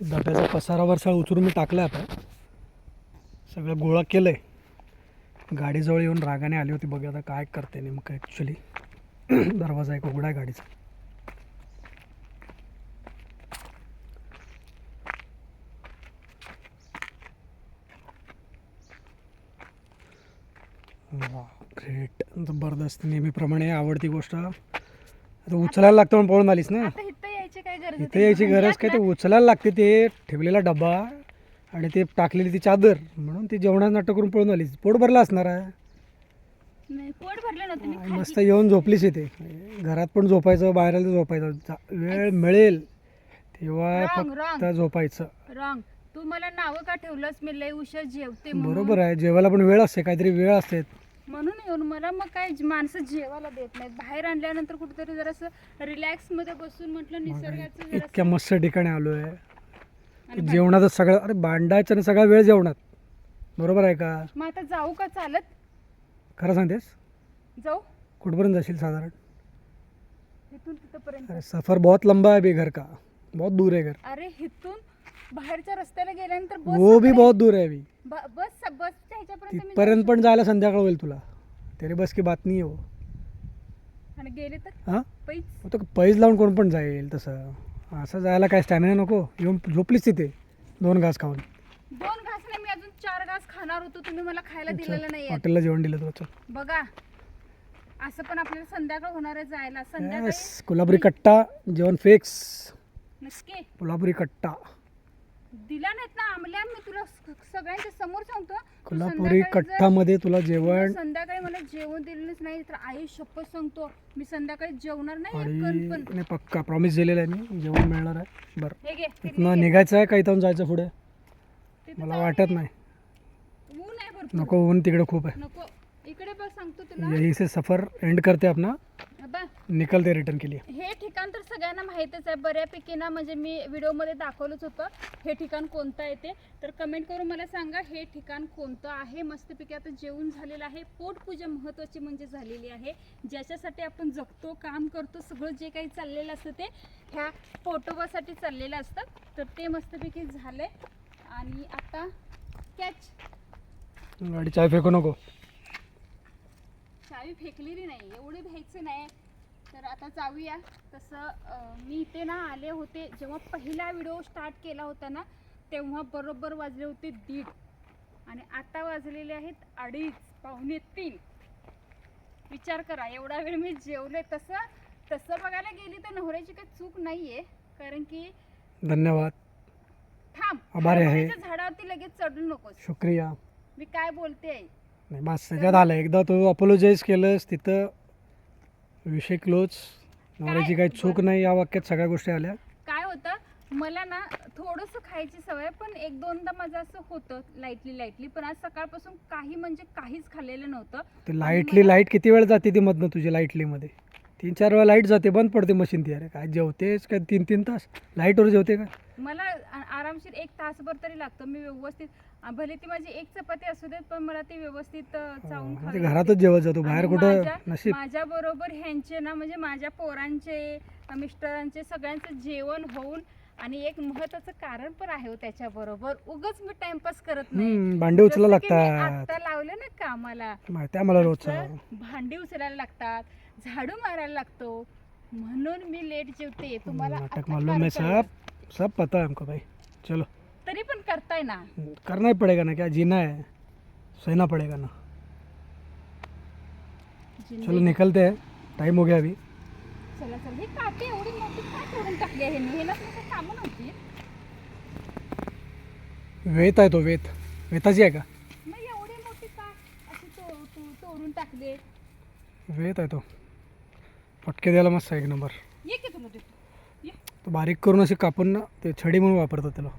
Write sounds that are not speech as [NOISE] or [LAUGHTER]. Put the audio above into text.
डब्याचा पसारा वरसाळ उचलून मी टाकला आता. सगळं गोळा केलं आहे गाडीजवळ येऊन रागाने आली होती बघा आता काय करते नेमकं ॲक्च्युली [CLEARS THROAT] दरवाजा एक उघडा आहे गाडीचा. ग्रेट जबरदस्त. नेहमीप्रमाणे आवडती गोष्ट. आता उचलायला लागतं म्हणून पळून आलीस ना? यायची काय गरज इथे यायची गरज काय? ते उचलायला लागते ते ठेवलेला डबा आणि ते टाकलेली ती चादर. म्हणून ती जेवणाचं नाटक करून पळून आलीस. पोट भरलं असणार आहे. नाही पोट भरलं नव्हतं मी आणि मस्त येऊन झोपलीस इथे. घरात पण झोपायचं बाहेर आलं तर झोपायचं. जा- वेळ मिळेल. तेव्हा Wrong, फक्त wrong. झोपायचं. रॉंग. तू मला नावं का ठेवलंस? मी लय उशीर जेवते म्हणून. बरोबर आहे. जेवायला पण वेळ असते. काहीतरी वेळ असते. येऊन मला मग काय माणसं जेवायला देत नाहीत. बाहेर आणल्यानंतर कुठेतरी जरासं रिलॅक्समध्ये बसून म्हटलं निसर्गाचं जरा इतक्या मस्त ठिकाणी आलो आहे जेवणाचं सगळं अरे भांडायचं आणि सगळा वेळ जेवणात. बरोबर आहे का? मग आता जाऊ का चालत? खरं सांगतेस? जाऊ. कुठपर्यंत जाशील साधारण? इथून तिथपर्यंत. अरे सफर बहुत लंबा है अभी घर का? बहुत दूर है घर. अरे इथून बाहेरच्या रस्त्याला गेल्यानंतर बस वो भी बहुत दूर है अभी. ब- बस बसच्या ह्याच्यापर्यंत मी तिथपर्यंत पण जायला संध्याकाळ होईल तुला. तेरी बस की बात नाही हो. आणि गेले तर? हां? मग तो पैज लावून कोण पण जाईल तसं. असं जायला काय स्टॅमिना नको. येऊन झोपलीस तिथे दोन घास खाऊन. दोन घास नाही मी अजून चार घास खाणार होतो. तुम्ही मला खायला दिलेलं नाही हॉटेलला जेवण दिलं तुला चल. बघा असं पण आपल्याला संध्याकाळ होणार आहे जायला. संध्याकाळी येस कोल्हापुरी कट्टा जेवण फिक्स नक्की. कोल्हापुरी कट्टा. दिला नाहीत ना आमल्या मी तुला स- सगळ्यांच्या समोर सांगतो. तू कोल्हापुरी संध्याकाळी जर- कट्टामध्ये तुला जेवण जेवण दिलेलंच नाही तर आई शपथ सांगतो मी संध्याकाळी जेवणार नाही एक कण आणि पण. नाही पक्का प्रॉमिस दिलेलं आहे मी. जेवण मिळणार आहे. बरं. हे घे निघायचं आहे का इथून जायचं पुढे. तिथे मला वाटत नाही. ऊन आहे भरपूर. नको ऊन तिकडे खूप आहे. नको इकडे बघ सांगतो तुला. से सफ़र एंड करते अपना अबा, निकलते रिटर्न के लिए हे ठिकाण तर सगळ्यांना माहीतच आहे. बऱ्यापैकी ना म्हणजे मी व्हिडिओमध्ये दाखवलंच होतं. हे ठिकाण कोणतं आहे ते? तर कमेंट करून मला सांगा हे ठिकाण कोणतं आहे? मस्तपैकी आता जेवण झालेलं आहे. पोटपूजा महत्त्वाची म्हणजे झालेली आहे. ज्याच्यासाठी आपण जगतो काम करतो सगळं जे काही चाललेलं असतं ते ह्या पोटोबासाठी चाललेलं असतं. तर ते मस्तपैकी झालंय. आणि आता कॅच गाडी चाय फेकू नको. चावी फेकलेली नाही. एवढे भ्यायचं नाही. तर आता जाऊया. तसं मी इथे ना आले होते जेव्हा पहिला व्हिडिओ स्टार्ट केला होता ना तेव्हा बरोबर वाजले होते दीड. आणि आता वाजलेले आहेत अडीच पावणे तीन. विचार करा एवढा वेळ मी जेवले तसं तसं बघायला गेली तर नवऱ्याची काही चूक नाहीये. कारण की धन्यवाद. थांब आभारी आहे. हरभऱ्याच्या झाडावरती लगेच चढू नकोस. शुक्रिया. मी काय बोलते आहे नाही बस त्याच्यात आलं एकदा तू अपोलोजाईज केलंस तिथं विषय क्लोज नवऱ्याची काही चूक नाही या वाक्यात सगळ्या गोष्टी आल्या. काय होतं मला ना थोडंसं खायची सवय पण एक दोनदा माझं असं होतं लाईटली लाईटली पण आज सकाळपासून काही म्हणजे काहीच खाल्लेलं नव्हतं. ते लाईटली लाइट किती वेळ जाते ती मधनं तुझी लाईटलीमध्ये तीन चार वेळा लाइट जाते बंद पडते मशीन ती. अरे काय जेवतेस काय तीन तीन तास लाईटवर जेवते का? मला आ- आरामशीर एक तासभर तरी लागतं. मी व्यवस्थित आ, भले ती माझी एक चपाती असू देत पण मला ती व्यवस्थित अ, चावून म्हणजे खावी घरातच जेवत जातो बाहेर आणि कुठं माझ्या- नशीब. माझ्या बरोबर ह्यांचे ना म्हणजे माझ्या पोरांचे अ, मिस्टरांचे सगळ्यांचं जेवण होऊन आणि एक महत्वाचं कारण पण आहे हो त्याच्या बरोबर उगच मी टाइमपास करत नाही. भांडे उचला जसं की मी लागतात. आता लावलं ना कामाला. माहिती आहे मला रोजचं तर भांडी उचलायला लागतात झाडू मारायला लागतो. म्हणून मी लेट जेवते. तुम्हाला नाटक मालूम है. सब. सब पता है हमको भाई. चलो. तरी पण करताय ना? करना ही पड़ेगा ना क्या जीना है? सहना पड़ेगा ना. चलो जिंदगी- निकलते हैं. टाइम हो गया अभी. चला चला. ही काठी एवढी मोठी काय करून टाकली आहे हे ना काही कामं नव्हती. वेत आहे तो वेत. वेताची आहे का? मग एवढी मोठी का? अशी तो तू तोडून टाकले वेत आहे तो. पटके द्यायला मस्त आहे एक नंबर. ये की तुला देतो. ये. तो बारीक करून असे कापून ना ते छडी म्हणून वापरतात त्याला.